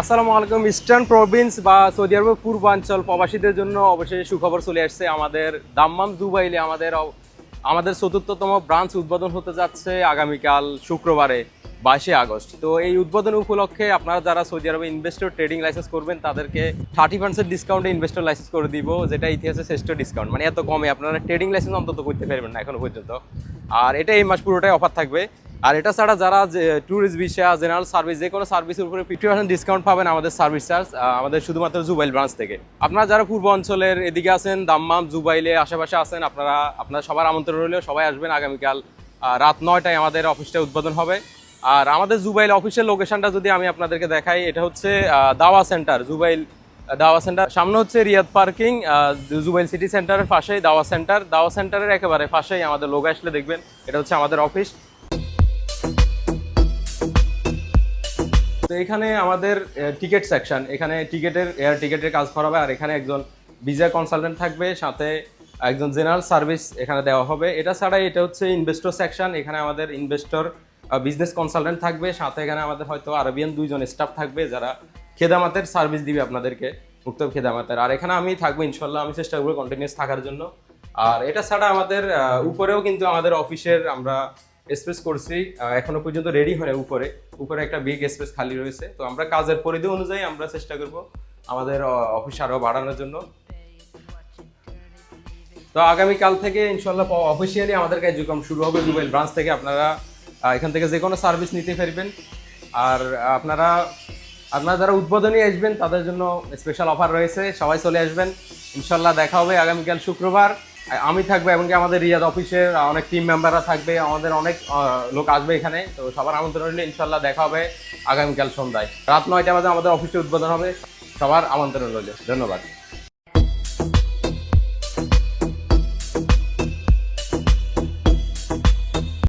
আসসালামু আলাইকুম, eastern Province বা সৌদি আরবের পূর্বাঞ্চল প্রবাসীদের জন্য অবশ্যই সুখবর চলে আসছে আমাদের দাম্মাম দুবাইলে আমাদের আমাদের চতুর্থতম ব্রাঞ্চ উদ্বোধন হতে যাচ্ছে আগামীকাল শুক্রবারে, বাইশে আগস্ট। তো এই উদ্বোধন উপলক্ষে আপনারা যারা সৌদি আরবে ইনভেস্টর ট্রেডিং লাইসেন্স করবেন, তাদেরকে থার্টি পার্সেন্ট ডিসকাউন্টে ইনভেস্টর লাইসেন্স করে দিব, যেটা ইতিহাসে শ্রেষ্ঠ ডিসকাউন্ট মানে এত কমে, আপনারা ট্রেডিং লাইসেন্স অন্তত করতে পারবেন না এখনও পর্যন্ত। আর এটা এই মাস পুরোটাই অফার থাকবে। আর এটা ছাড়া যারা ট্যুরিস্ট ভিসা জেনারেল সার্ভিস যে কোনো সার্ভিসের উপরে ফিফটি পার্সেন্ট ডিসকাউন্ট পাবেন আমাদের সার্ভিস চার্জ আমাদের শুধুমাত্র জুবাইল ব্রাঞ্চ থেকে। আপনারা যারা পূর্ব অঞ্চলের এদিকে আছেন, দাম্মাম জুবাইলে আশেপাশে আছেন, আপনারা আপনারা সবার আমন্ত্রণ রইলেও সবাই আসবেন আগামীকাল রাত নয়টায় আমাদের অফিসটা উদ্বোধন হবে। আর আমাদের জুবাইল অফিসের লোকেশনটা যদি আমি আপনাদেরকে দেখাই, এটা হচ্ছে দাওয়া সেন্টার জুবাইল দাওয়া সেন্টার সামনে হচ্ছে রিয়াদ পার্কিং জুবাইল সিটি সেন্টারের পাশেই দাওয়া সেন্টার দাওয়া সেন্টারের একেবারে পাশেই আমাদের লোক আসলে দেখবেন, এটা হচ্ছে আমাদের অফিস তো এখানে আমাদের টিকিট সেকশন এখানে টিকিটের এয়ার টিকিটের কাজ করা হবে আর এখানে একজন ভিসা কনসালটেন্ট থাকবে, সাথে একজন জেনারেল সার্ভিস এখানে দেওয়া হবে। এটা ছাড়াই এটা হচ্ছে ইনভেস্টর সেকশন এখানে আমাদের ইনভেস্টর বিজনেস কনসালটেন্ট থাকবে, সাথে এখানে আমাদের হয়তো আরবিয়ান দুইজন স্টাফ থাকবে, যারা খেদামাতের সার্ভিস দিবে আপনাদেরকে, মুক্ত খেদামাতের। আর এখানে আমি থাকব ইনশাল্লাহ আমি চেষ্টা করব কন্টিনিউস থাকার জন্য। আর এটা ছাড়া আমাদের উপরেও কিন্তু আমাদের অফিসের আমরা স্পেস করছি এখনও পর্যন্ত রেডি হয় উপরে। উপরে একটা বিগ স্পেস খালি রয়েছে। তো আমরা কাজের পরিধি অনুযায়ী আমরা চেষ্টা করব আমাদের অফিস আরও বাড়ানোর জন্য। তো আগামীকাল থেকে ইনশাল্লাহ অফিসিয়ালি আমাদের কার্যক্রম শুরু হবে দুবাইল ব্রাঞ্চ থেকে আপনারা এখান থেকে যে কোনো সার্ভিস নিতে পারবেন। আর আপনারা আপনারা যারা উদ্বোধনী আসবেন, তাদের জন্য স্পেশাল অফার রয়েছে। সবাই চলে আসবেন। ইনশাল্লাহ দেখা হবে আগামীকাল শুক্রবার। আমি থাকব, এমনকি আমাদের রিয়াদ অফিসের অনেক টিম মেম্বাররা থাকবে, আমাদের অনেক লোক আসবে এখানে। তো সবার আমন্ত্রণ রইলে ইনশাল্লাহ দেখা হবে আগামীকাল সন্ধ্যায়। রাত নয়টা বাজে আমাদের অফিসে উদ্বোধন হবে। সবার আমন্ত্রণ রইল। ধন্যবাদ।